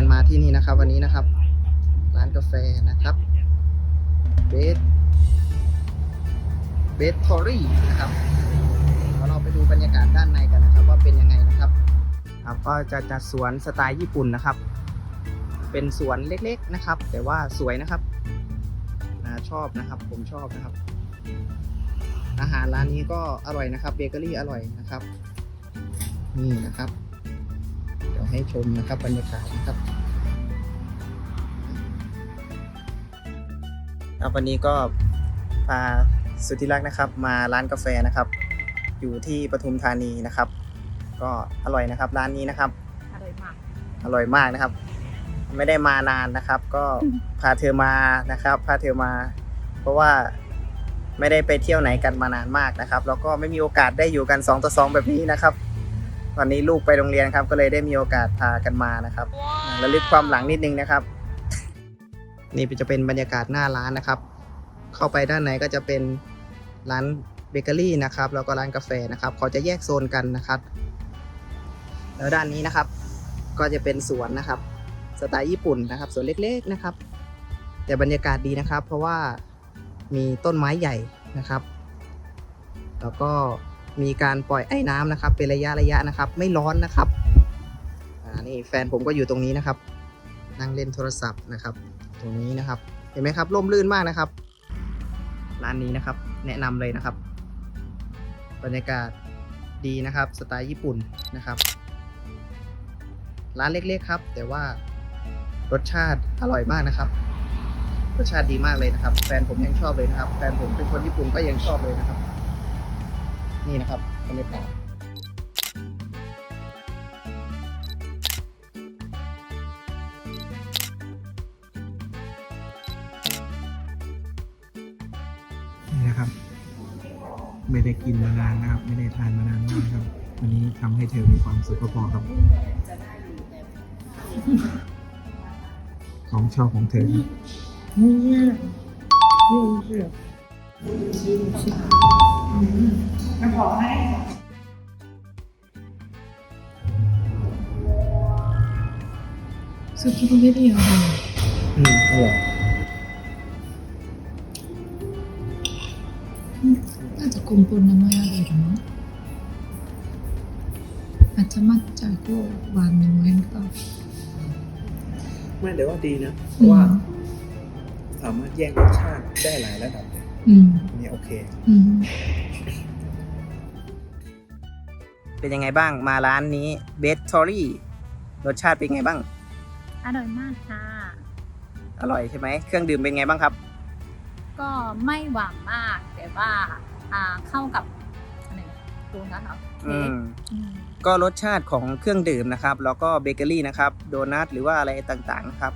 นมาที่นี่นะครับ วันนี้นะครับ ร้านกาแฟนะครับเบสเบสทอรี่นะครับเดี๋ยวเราไปดูบรรยากาศด้านในกันนะครับ ว่าเป็นยังไงนะครับ ครับก็จะจัดสวนสไตล์ญี่ปุ่นนะครับ เป็นสวนเล็กๆนะครับ แต่ว่าสวยนะครับอ่าชอบนะครับ ผมชอบนะครับ อาหารร้านนี้ก็อร่อยนะครับเบเกอรี่อร่อยนะครับ นี่นะครับ ยวให้ชมนะครับบรรยากาศนะครับครับวันนี้ก็พาสุดที่รักนะครับ มาร้านกาแฟนะครับ อยู่ที่ปทุมธานีนะครับ ก็อร่อยนะครับ ร้านนี้นะครับ อร่อยมาก อร่อยมากนะครับ ไม่ได้มานานนะครับ ก็พาเธอมานะครับ พาเธอมา เพราะว่าไม่ได้ไปเที่ยวไหนกันมานานมากนะครับ แล้วก็ไม่มีโอกาสได้อยู่กัน2ต่อ2แบบนี้นะครับ วันนี้ลูกไปโรงเรียนครับ ก็เลยได้มีโอกาสพากันมานะครับระลึกความหลังนิดนึงนะครับ นี่จะเป็นบรรยากาศหน้าร้านนะครับ เข้าไปด้านในก็จะเป็นร้านเบเกอรี่นะครับแล้วก็ร้านกาแฟนะครับเขาจะแยกโซนกันนะครับ แล้วด้านนี้นะครับ ก็จะเป็นสวนนะครับ สไตล์ญี่ปุ่นนะครับสวนเล็กๆนะครับ แต่บรรยากาศดีนะครับ เพราะว่ามีต้นไม้ใหญ่นะครับ แล้วก็ มีการปล่อยไอ้น้ำนะครับ เป็นระยะระยะนะครับ ไม่ร้อนนะครับอ่านี่แฟนผมก็อยู่ตรงนี้นะครับ นั่งเล่นโทรศัพท์นะครับ ตรงนี้นะครับ เห็นไหมครับร่มรื่นมากนะครับ ร้านนี้นะครับ แนะนำเลยนะครับ บรรยากาศดีนะครับ สไตล์ญี่ปุ่นนะครับ ร้านเล็กๆครับ แต่ว่ารสชาติอร่อยมากนะครับรสชาติดีมากเลยนะครับ แฟนผมยังชอบเลยนะครับ แฟนผมเป็นคนญี่ปุ่นก็ยังชอบเลยนะครับ นี่นะครับบรรยากาศไม่ได้กินมานานนะครับ ไม่ได้ทานมานานมากครับ วันนี้ทำให้เธอมีความสุขพอครับ ของชอบของเธอคนี่นี่คือ リーは อืมอร่อย น่าจะ根本名前あげるのอาจจะมัดใจก็หวานน้อยหรือเปล่า ไม่แต่ว่าดีนะ เพราะว่าสามารถแยกรสชาติได้หลายระดับเลย อืมอันนี้โอเค อืมเป็นยังไงบ้างมาร้านนี้เบสทอรี่รสชาติเป็นไงบ้าง อร่อยมากค่ะ อร่อยใช่ไหมเครื่องดื่มเป็นไงบ้างครับ ก็ไม่หวานมาก แต่ว่าอ่าเข้ากับอะไรโดนัทเหรออืเค้กม อืมก็รสชาติของเครื่องดื่มนะครับ แล้วก็เบเกอรี่นะครับ โดนัทหรือว่าอะไรต่างๆนะครับ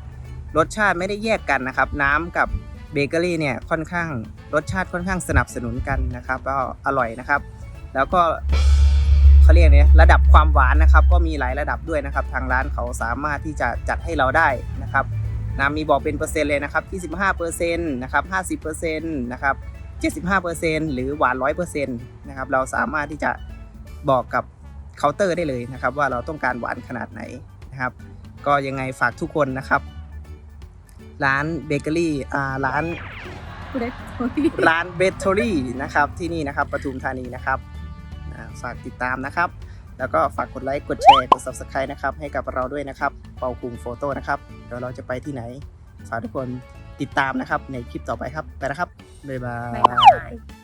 รสชาติไม่ได้แยกกันนะครับ น้ำกับ เบเกอรี่เนี่ยค่อนข้างรสชาติค่อนข้างสนับสนุนกันนะครับก็อร่อยนะครับ แล้วก็เขาเรียกเนี่ยระดับความหวานนะครับ ก็มีหลายระดับด้วยนะครับ ทางร้านเขาสามารถที่จะจัดให้เราได้นะครับนะมีบอกเป็นเปอร์เซ็นต์เลยนะครับ 25%นะครับ 50%นะครับ75%หรือหวาน 100%นะครับ เราสามารถที่จะบอกกับเคาน์เตอร์ได้เลยนะครับ ว่าเราต้องการหวานขนาดไหนนะครับ ก็ยังไงฝากทุกคนนะครับ ร้านเบเกอรี่อ่าร้านเล็กโอ้ยร้านเบเกอรี่นะครับที่นี่นะครับปทุมธานีนะครับอ่าฝากติดตามนะครับ แล้วก็ฝากกดไลค์กดแชร์กด subscribe นะครับให้กับเราด้วยนะครับเป่าคุงโฟโต้นะครับเดี๋ยวเราจะไปที่ไหนฝากทุกคนติดตามนะครับในคลิปต่อไปครับไปแล้วครับบ๊ายบาบ๊ายยบาย